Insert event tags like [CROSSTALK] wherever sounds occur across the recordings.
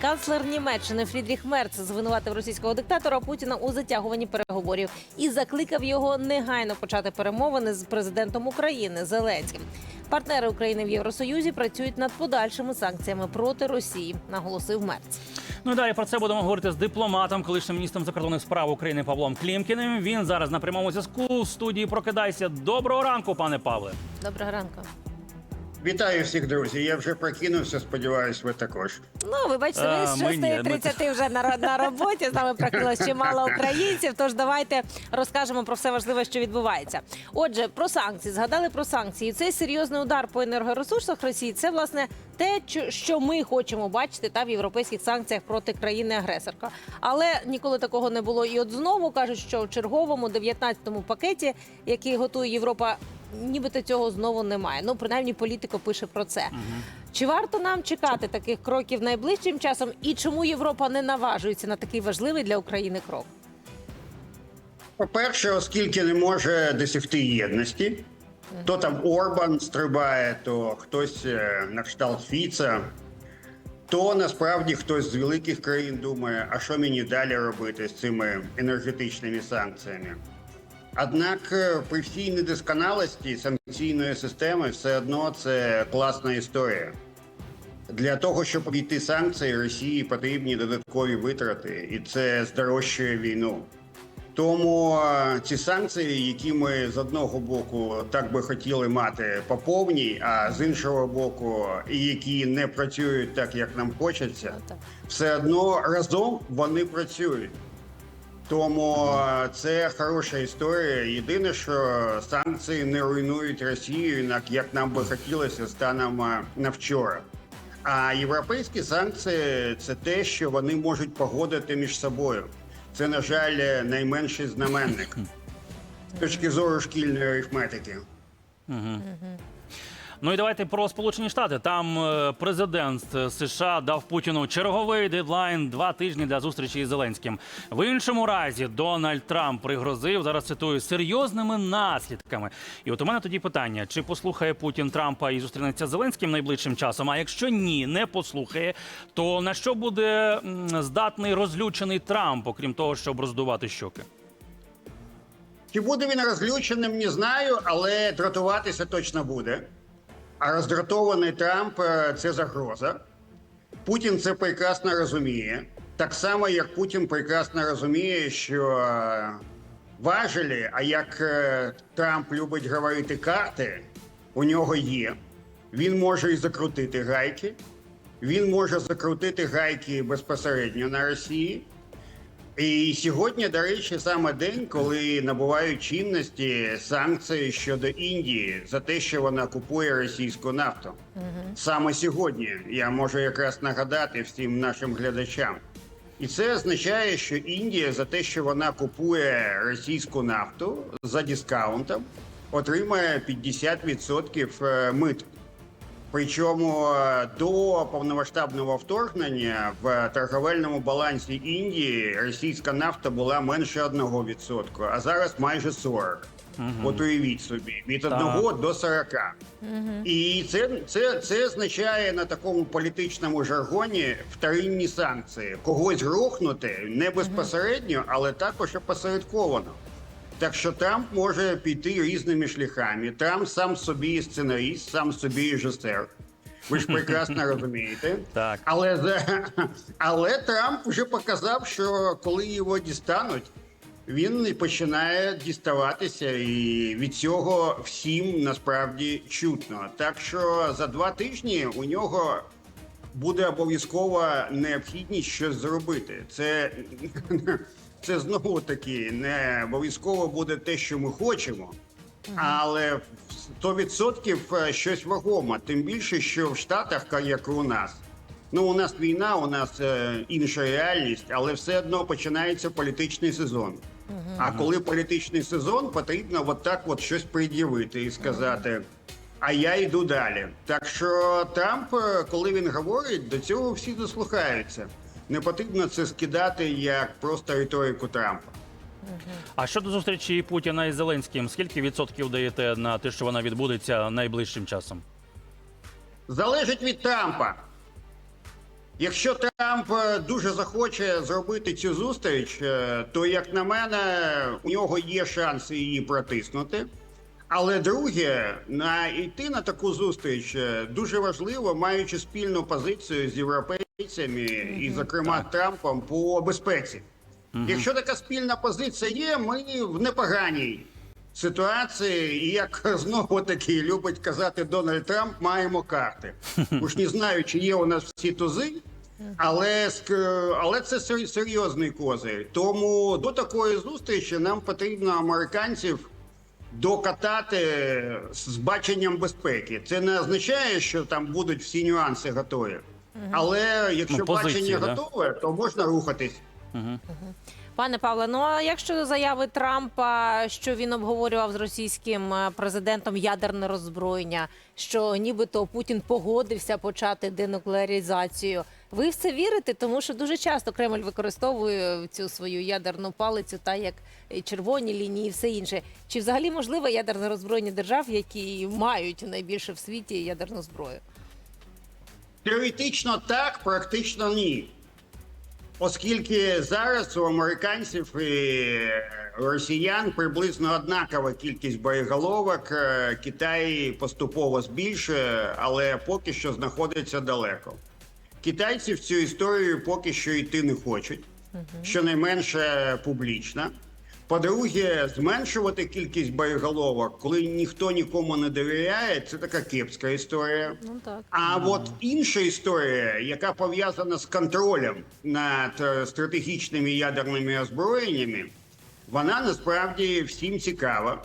Канцлер Німеччини Фрідріх Мерц звинуватив російського диктатора Путіна у затягуванні переговорів і закликав його негайно почати перемовини з президентом України Зеленським. Партнери України в Євросоюзі працюють над подальшими санкціями проти Росії, наголосив Мерц. Ну і далі про це будемо говорити з дипломатом, колишнім міністром закордонних справ України Павлом Клімкіним. Він зараз на прямому зв'язку в студії Прокидайся. Доброго ранку, пане Павле. Доброго ранку. Вітаю всіх, друзі. Я вже прокинувся. Сподіваюсь, ви також. Ну, ви бачите, з ми ми 6.30 вже на, на роботі. З нами прокинулось чимало українців. Тож давайте розкажемо про все важливе, що відбувається. Отже, про санкції згадали про санкції. Цей серйозний удар по енергоресурсах Росії. Це власне те, що ми хочемо бачити та в європейських санкціях проти країни-агресорка. Але ніколи такого не було. І от знову кажуть, що в черговому 19-му пакеті, який готує Європа. Нібито цього знову немає. Ну, принаймні, політико пише про це. Чи варто нам чекати таких кроків найближчим часом? І чому Європа не наважується на такий важливий для України крок? По-перше, оскільки не може досягти єдності, то там Орбан стрибає, то хтось е, на кшталт Фіца, то насправді хтось з великих країн думає, а що мені далі робити з цими енергетичними санкціями. Однак е, при всій недосконалості санкційної системи все одно це класна історія. Для того, щоб обійти санкції, Росії потрібні додаткові витрати, і це здорожчує війну. Тому е, ці санкції, які ми з одного боку так би хотіли мати по повній, а з іншого боку, які не працюють так, як нам хочеться, все одно разом вони працюють. Тому е, це хороша історія. Єдине, що санкції не руйнують Росію, як- як нам би хотілося станом е, на вчора. А європейські санкції це те, що вони можуть погодити між собою. Це, на жаль, найменший знаменник з точки зору шкільної арифметики. Ну і давайте про Сполучені Штати. Там е, президент США дав Путіну черговий дедлайн два тижні для зустрічі із Зеленським. В іншому разі Дональд Трамп пригрозив зараз цитую серйозними наслідками. І от у мене тоді питання: чи послухає Путін Трампа і зустрінеться з Зеленським найближчим часом? А якщо ні, не послухає, то на що буде здатний розлючений Трамп, окрім того, щоб роздувати щоки? Чи буде він розлюченим, не знаю, але дратуватися точно буде. А роздратований Трамп е, це загроза. Путін це прекрасно розуміє. Так само, як Путін прекрасно розуміє, що е, важелі, а як е, Трамп любить говорити карти, у нього є. Він може і закрутити гайки, він може закрутити гайки безпосередньо на Росії. І сьогодні, до речі, саме день, коли набувають чинності санкції щодо Індії за те, що вона купує російську нафту. Саме сьогодні я можу якраз нагадати всім нашим глядачам. І це означає, що Індія за те, що вона купує російську нафту за дискаунтом, отримає 50% е, мит. Причому е, до повномасштабного вторгнення в торговельному балансі Індії російська нафта була менше 1%, а зараз майже 40%. От уявіть собі, від 1 до 40. І це, це, це означає на такому політичному жаргоні вторинні санкції. Когось грохнути не безпосередньо, але також опосередковано. Так що Трамп може піти різними шляхами. Трамп сам собі сценаріст, сам собі режисер. Ви ж прекрасно [LAUGHS] розумієте. Так. Але, але Трамп вже показав, що коли його дістануть, він починає діставатися, і від цього всім насправді чутно. Так що за два тижні у нього буде обов'язкова необхідність щось зробити. Це, це знову таки не обов'язково буде те, що ми хочемо. Але 100% щось вагоме. Тим більше, що в Штатах, як і у нас, ну у нас війна, у нас е, інша реальність, але все одно починається політичний сезон. А коли політичний сезон, потрібно от так от щось пред'явити і сказати. А я йду далі. Так що Трамп, е, коли він говорить, до цього всі дослухаються. Не потрібно це скидати як просто риторику Трампа. А щодо зустрічі Путіна із Зеленським, скільки відсотків даєте на те, що вона відбудеться найближчим часом? Залежить від Трампа. Якщо Трамп е, дуже захоче зробити цю зустріч, е, то як на мене, у нього є шанси її протиснути. Але друге, на йти на таку зустріч е, дуже важливо, маючи спільну позицію з європейцями і, зокрема, Трампом по безпеці. Якщо така спільна позиція є, ми в непоганій ситуації, і як [LAUGHS] знову таки любить казати Дональд Трамп, маємо карти. [LAUGHS] Уж не знаю, чи є у нас всі тузи. Але але це серйозний козир. Тому до такої зустрічі нам потрібно американців докатати з баченням безпеки. Це не означає, що там будуть всі нюанси готові. Але якщо Ну, позиції, бачення да. готове, то можна рухатись. Пане Павле, ну а якщо заяви Трампа, що він обговорював з російським е, президентом ядерне роззброєння, що нібито Путін погодився почати денуклеаризацію, ви в це вірите? Тому що дуже часто Кремль використовує цю свою ядерну палицю, та як червоні лінії, і все інше. Чи взагалі можливе ядерне роззброєння держав, які мають найбільше в світі ядерну зброю? Теоретично так, практично ні. Оскільки зараз у американців і росіян приблизно однакова кількість боєголовок, е, Китай поступово збільшує, але поки що знаходиться далеко. Китайці в цю історію поки що йти не хочуть, щонайменше публічно. По-друге, зменшувати кількість боєголовок, коли ніхто нікому не довіряє, це така кепська історія. Ну так. А от інша історія, яка пов'язана з контролем над е, стратегічними ядерними озброєннями, вона насправді всім цікава.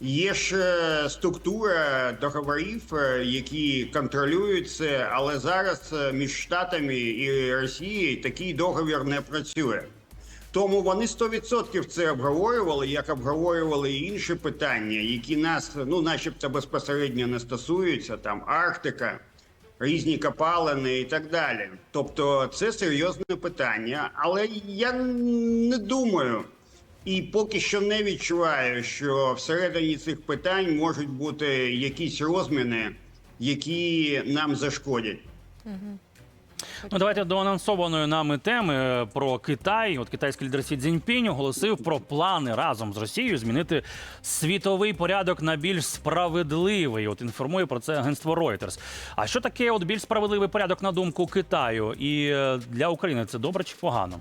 Є ж структура договорів, е, які контролюють це, але зараз е, між Штатами і Росією такий договір не працює. Тому вони 100% це обговорювали, як обговорювали і інші питання, які нас, ну, начебто, безпосередньо не стосуються, там Арктика, різні копалини і так далі. Тобто, це серйозне питання, але я не думаю і поки що не відчуваю, що всередині цих питань можуть бути якісь розміни, які нам зашкодять. Ну, давайте до анонсованої нами теми про Китай. От китайський лідер Сі Цзіньпінь оголосив про плани разом з Росією змінити світовий порядок на більш справедливий. От інформує про це агентство Reuters. А що таке от більш справедливий порядок на думку Китаю? І е, для України це добре чи погано?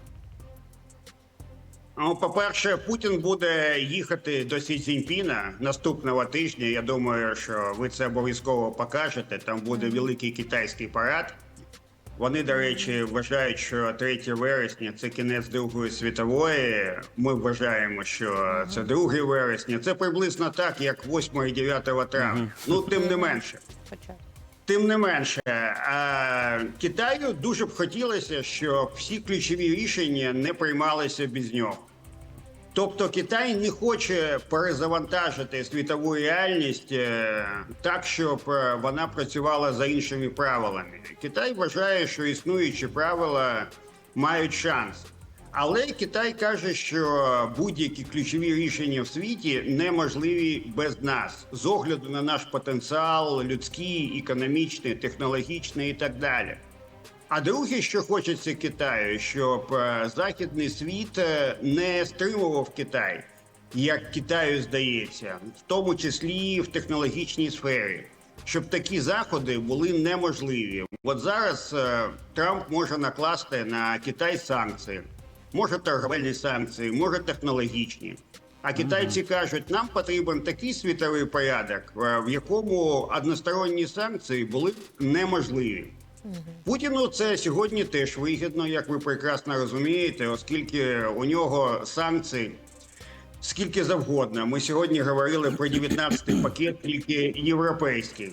Ну, по-перше, Путін буде їхати до Сі Цзіньпіна наступного тижня. Я думаю, що ви це обов'язково покажете. Там буде великий китайський парад. Вони, до речі, вважають, що 3 вересня це кінець Другої світової. Ми вважаємо, що це 2 вересня. Це приблизно так, як 8 і 9 травня. Ну, тим не менше. Хоча. Тим не менше, а, Китаю дуже б хотілося, щоб всі ключові рішення не приймалися без нього. Тобто Китай не хоче перезавантажити світову реальність е, так, щоб е, вона працювала за іншими правилами. Китай вважає, що існуючі правила мають шанс. Але Китай каже, що будь-які ключові рішення в світі неможливі без нас з огляду на наш потенціал, людський, економічний, технологічний і так далі. А друге, що хочеться Китаю, щоб е, західний світ е, не стримував Китай, як Китаю здається, в тому числі в технологічній сфері, щоб такі заходи були неможливі. От зараз е, Трамп може накласти на Китай санкції, може торговельні санкції, може технологічні. А китайці кажуть, нам потрібен такий світовий порядок, в якому односторонні санкції були неможливі. Путіну це сьогодні теж вигідно, як ви прекрасно розумієте, оскільки у нього санкцій скільки завгодно. Ми сьогодні говорили про 19-й пакет, тільки європейський.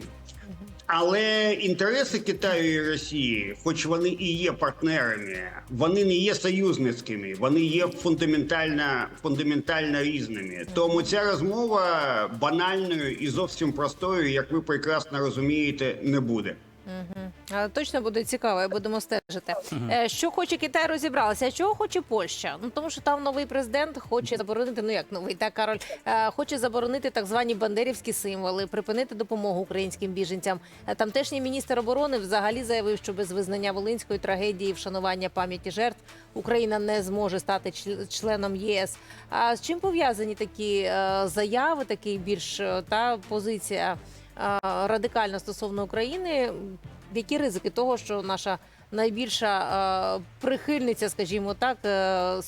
Але інтереси Китаю і Росії, хоч вони і є партнерами, вони не є союзницькими, вони є фундаментально, фундаментально різними. Тому ця розмова банальною і зовсім простою, як ви прекрасно розумієте, не буде. Точно буде цікаво, будемо стежити. Е, Що хоче Китай, розібралися. А чого хоче Польща? Ну тому що там новий президент хоче заборонити. Ну як новий так Кароль е, хоче заборонити так звані бандерівські символи, припинити допомогу українським біженцям. Е, Тамтешній міністр оборони взагалі заявив, що без визнання волинської трагедії, вшанування пам'яті жертв Україна не зможе стати чле- членом ЄС. А з чим пов'язані такі заяви, такий більш та позиція? радикальна стосовно України. Які ризики того, що наша найбільша е, прихильниця, скажімо так, е,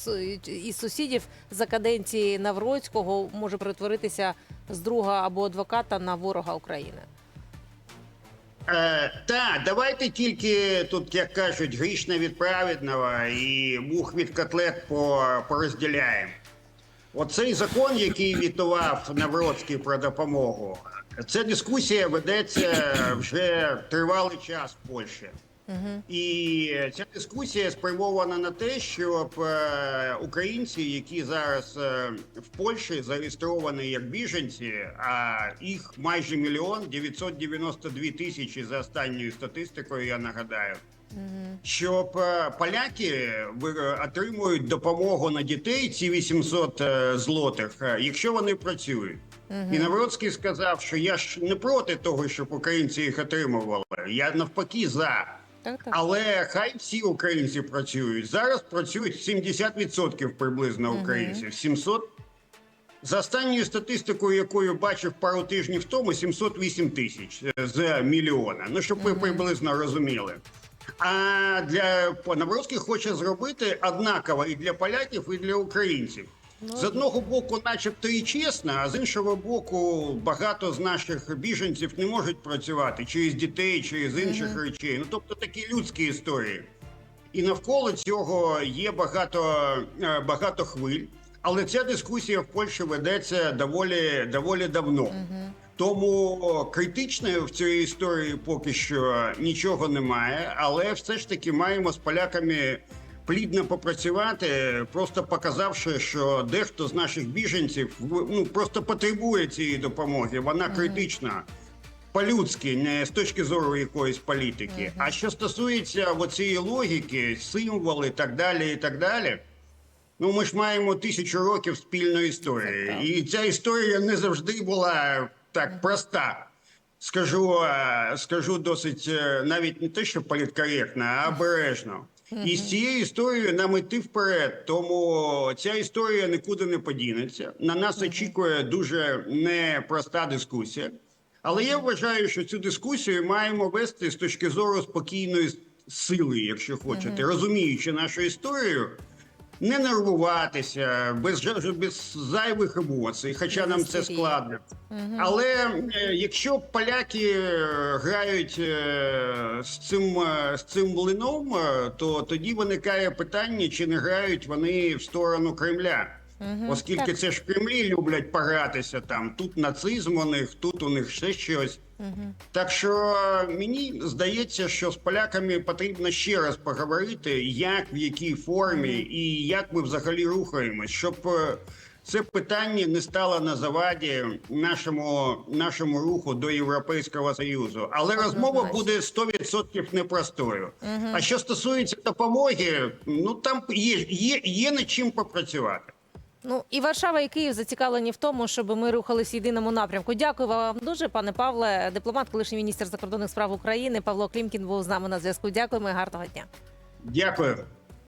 із сусідів за каденції Навроцького може перетворитися з друга або адвоката на ворога України? Е, та, давайте тільки тут, як кажуть, грішне від праведного і мух від котлет по, порозділяємо. Оцей закон, який вітував Навроцький про допомогу, ця дискусія ведеться вже тривалий час в Польщі. І ця дискусія спрямована на те, щоб е, українці, які зараз е, в Польщі зареєстровані як біженці, а їх майже мільйон 992 тисячі за останньою статистикою, я нагадаю. Щоб е, поляки отримують допомогу на дітей, ці 800 е, злотих, якщо вони працюють. І Навроцький сказав, що я ж не проти того, щоб українці їх отримували. Я навпаки за. Так, так. Але хай всі українці працюють. Зараз працюють 70% приблизно українців. 700. За останньою статистикою, якою бачив пару тижнів тому, 708 тисяч е, з мільйона. Ну, щоб ви приблизно розуміли. А для Навроцький хоче зробити однаково і для поляків, і для українців. З одного боку, начебто і чесно, а з іншого боку, багато з наших біженців не можуть працювати через дітей, чи з інших речей. Ну тобто такі людські історії. І навколо цього є багато, е, багато хвиль. Але ця дискусія в Польщі ведеться доволі, доволі давно. Тому критичної в цій історії поки що нічого немає, але все ж таки маємо з поляками плідно попрацювати, просто показавши, що дехто з наших біженців ну просто потребує цієї допомоги. Вона критична. По-людськи, не з точки зору якоїсь політики. А що стосується цієї логіки, символи і так далі, і так далі. Ну, ми ж маємо тисячу років спільної історії, і ця історія не завжди була так проста. Скажу, скажу досить е, навіть не те, що політкоректно, а [LAUGHS] обережно. І з цією історією нам йти вперед. Тому ця історія нікуди не подінеться. На нас очікує дуже непроста дискусія. Але я вважаю, що цю дискусію маємо вести з точки зору спокійної сили, якщо хочете, розуміючи нашу історію, не нервуватися, без, без зайвих емоцій, хоча нам це складно. Але е, якщо поляки е, грають е, з цим, з цим млином, е, то тоді виникає питання, чи не грають вони в сторону Кремля. Оскільки так. це ж в Кремлі люблять погратися там. Тут нацизм у них, тут у них ще щось. Так що е, мені здається, що з поляками потрібно ще раз поговорити, як в якій формі і як ми взагалі рухаємось, щоб е, це питання не стало на заваді нашому, нашому руху до Європейського Союзу. Але розмова буде 100% непростою. А що стосується допомоги, ну там є, є, є над чим попрацювати. Ну і Варшава і Київ зацікавлені в тому, щоб ми рухались в єдиному напрямку. Дякую вам дуже, пане Павле. Дипломат, колишній міністр закордонних справ України Павло Клімкін був з нами на зв'язку. Дякуємо і гарного дня. Дякую.